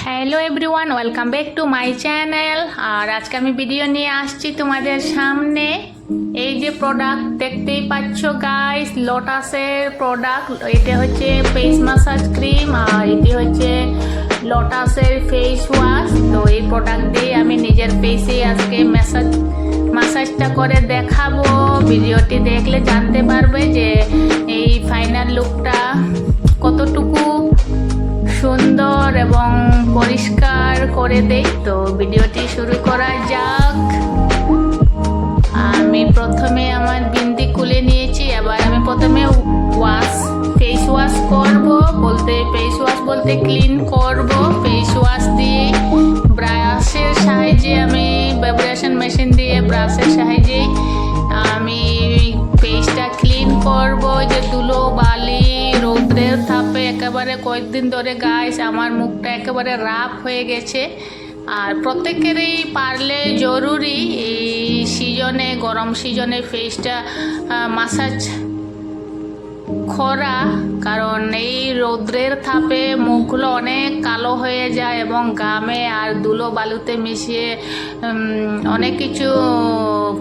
Hello everyone welcome back to my channel আর আজকে আমি video নিয়ে আসছি তোমাদের সামনে। এই যে প্রোডাক্ট দেখতেই পাচ্ছ গাইস লোটাসের প্রোডাক্ট এটা হচ্ছে ফেস মাসাজ ক্রিম আর এটি হচ্ছে লোটাসের ফেস ওয়াশ তো এই প্রোডাক্ট দিয়ে আমি নিজের ফেসে আজকে ম্যাসাজ মাসাজটা করে দেখাবো। ভিডিওটি দেখলে জানতে পারবে যে এই ফাইনাল লুকটা কতটুকু সুন্দর এবং পরিষ্কার করে দেই। তো ভিডিওটি শুরু করা যাক। আমি প্রথমে আমার বিন্দি খুলে নিয়েছি। এবার আমি প্রথমে ওয়াশ ফেস ওয়াশ করব, বলতে ফেস ওয়াশ বলতে ক্লিন করব। ফেস ওয়াশ দিয়ে ব্রাশের সাহায্যে আমি ভাইব্রেশন মেশিন দিয়ে ব্রাশের সাহায্যে একেবারে কয়েকদিন ধরে গাছ আমার মুখটা একেবারে রাফ হয়ে গেছে। আর প্রত্যেকেরই পারলে জরুরি এই সিজনে গরম সিজনে ফেসটা মাসাজ করা কারণ এই রৌদ্রের থাপে মুখগুলো অনেক কালো হয়ে যায় এবং গামে আর ধুলো বালুতে মিশিয়ে অনেক কিছু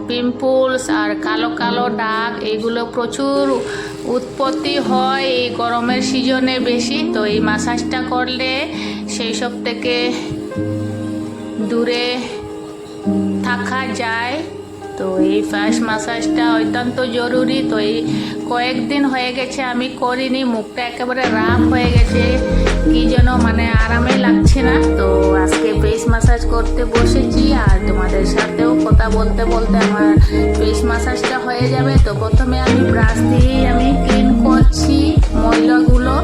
পিম্পলস আর কালো কালো দাগ, এগুলো প্রচুর উৎপত্তি হয় এই গরমের সিজনে বেশি। তো এই মাসাজটা করলে সেই সব থেকে দূরে থাকা যায়। তো এই ফার্স্ট মাসাজটা অত্যন্ত জরুরি। তো এই কয়েকদিন হয়ে গেছে, আমি করিনি। মুখটা একেবারে রাফ হয়ে গেছে। কি যেন মানে আরামে লাগছে না। তো আজকে ফেস মাসাজ করতে বসেছি আর তোমাদের সাথেও কথা বলতে বলতে আমার ফেস মাসাজটা হয়ে যাবে। তো প্রথমে আমি ব্রাশ দিয়েই আমি ক্লিন করছি ময়লাগুলো।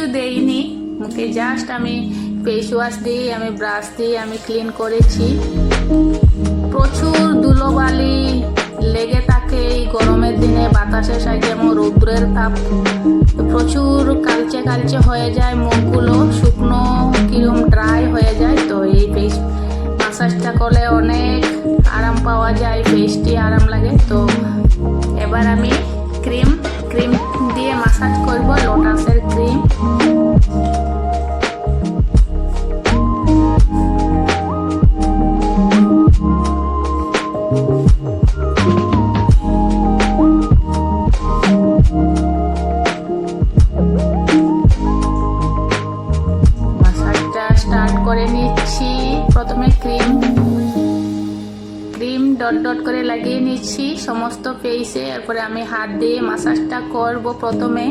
কিচ্ছু দেইনি। মুখে জাস্ট আমি ফেস ওয়াশ দিয়ে, আমি ব্রাশ দিয়ে আমি ক্লিন করেছি। প্রচুর ধুলোবালি লেগে থাকে এই গরমের দিনে, বাতাসের সাথে যেমন রৌদ্রের তাপ। প্রচুর কালচে কালচে হয়ে যায় মুখগুলো, শুকনো, কিরম ড্রাই হয়ে যায়। তো এই ফেস মাসাজটা করলে অনেক আরাম পাওয়া যায় ফেসটি আরাম লাগে। তো এবার আমি ক্রিম ক্রিম দিয়ে মাসাজ করব লোটাসের ডট করে লাগিয়ে নিচ্ছি সমস্ত ফেসে এরপরে আমি হাত দিয়ে মাসাজটা করব প্রথমে।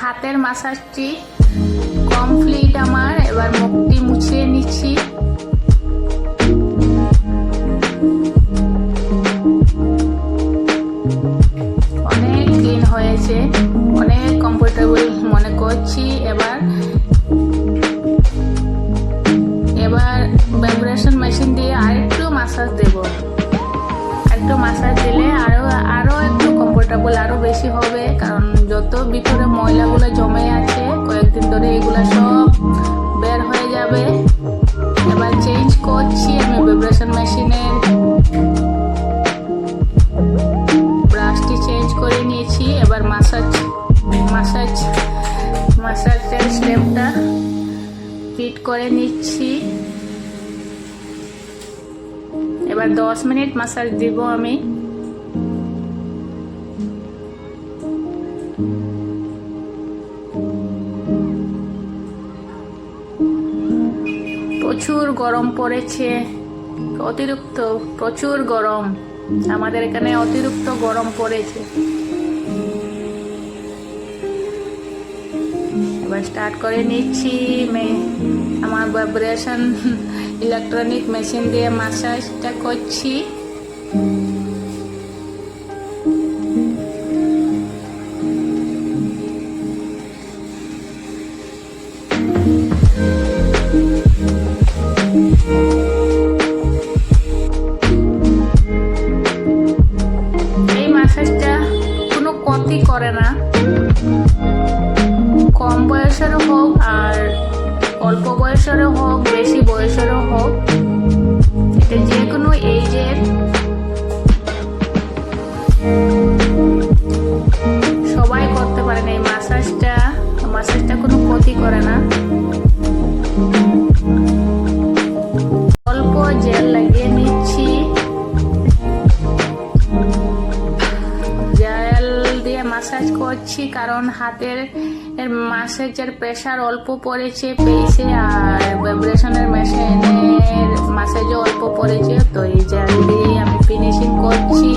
হাতের মাসাজটি কমপ্লিট আমার। এবার মুখটি মুছিয়ে নিচ্ছি। অনেক ক্লিন হয়েছে, অনেক কমফোর্টেবল মনে করছি। এবার এবার ভাইব্রেশন মেশিন দিয়ে আরেকটু মাসাজ দেব। একটু মাসাজ দিলে আরও আরও কমফোর্টেবল আরও বেশি হবে, কারণ যত ভিতরে ময়লাগুলো জমে আছে, কয়েকদিন ধরে এগুলো সব বের হয়ে যাবে। এবার চেঞ্জ করছি আমি ভাইব্রেশন মেশিনের ব্রাশটি চেঞ্জ করে নিয়েছি, এবার মাসাজ মাসাজ মাসাজের স্টেপটা ফিট করে নিচ্ছি। এবার দশ মিনিট মাসাজ দিব আমি। প্রচুর গরম পড়েছে, অতিরিক্ত, প্রচুর গরম। আমাদের এখানে অতিরিক্ত গরম পড়েছে। এবার স্টার্ট করে নিচ্ছি আমার ভাইব্রেশন ইলেকট্রনিক মেশিন দিয়ে মাসাজটা করছি। মাসাজ করছি কারণ হাতের মাসাজের প্রেসার অল্প পড়েছে পেয়েছে আর ভাইব্রেশনের মেশিনের মাসাজও অল্প পড়েছে। তো এই জেল আমি ফিনিশিং করছি।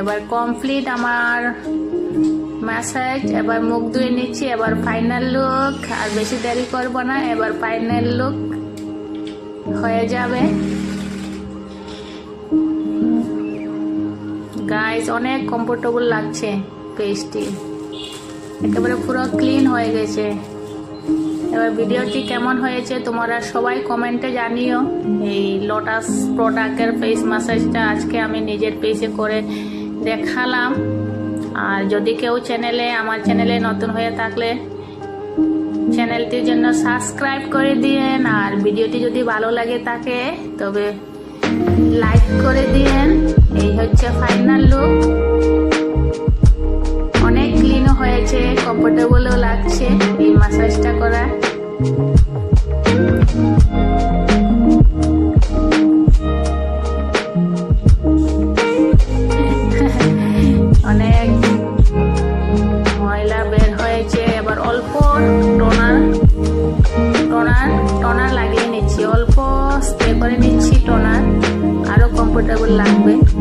এবার কমপ্লিট আমার ম্যাসাজ এবার মুখ ধুয়ে নিচ্ছি, এবার ফাইনাল লুক আর বেশি দেরি করব না, এবার ফাইনাল লুক হয়ে যাবে। গাইস অনেক কমফোর্টেবল লাগছে পেস্টটি একেবারে পুরো ক্লিন হয়ে গেছে। এবার ভিডিওটি কেমন হয়েছে তোমরা সবাই কমেন্টে জানিও। এই লোটাস প্রোডাক্টের ফেস ম্যাসাজটা আজকে আমি নিজের পেজে করে দেখালাম। আর যদি কেউ চ্যানেলে আমার চ্যানেলে নতুন হয়ে থাকলে চ্যানেলটির জন্য সাবস্ক্রাইব করে দিয়েন। আর ভিডিওটি যদি ভালো লাগে থাকে, তবে লাইক করে দিয়েন। এই হচ্ছে ফাইনাল লুক অনেক ক্লিনও হয়েছে কমফোর্টেবলও লাগছে এই মাসাজটা করা টোনার লাগিয়ে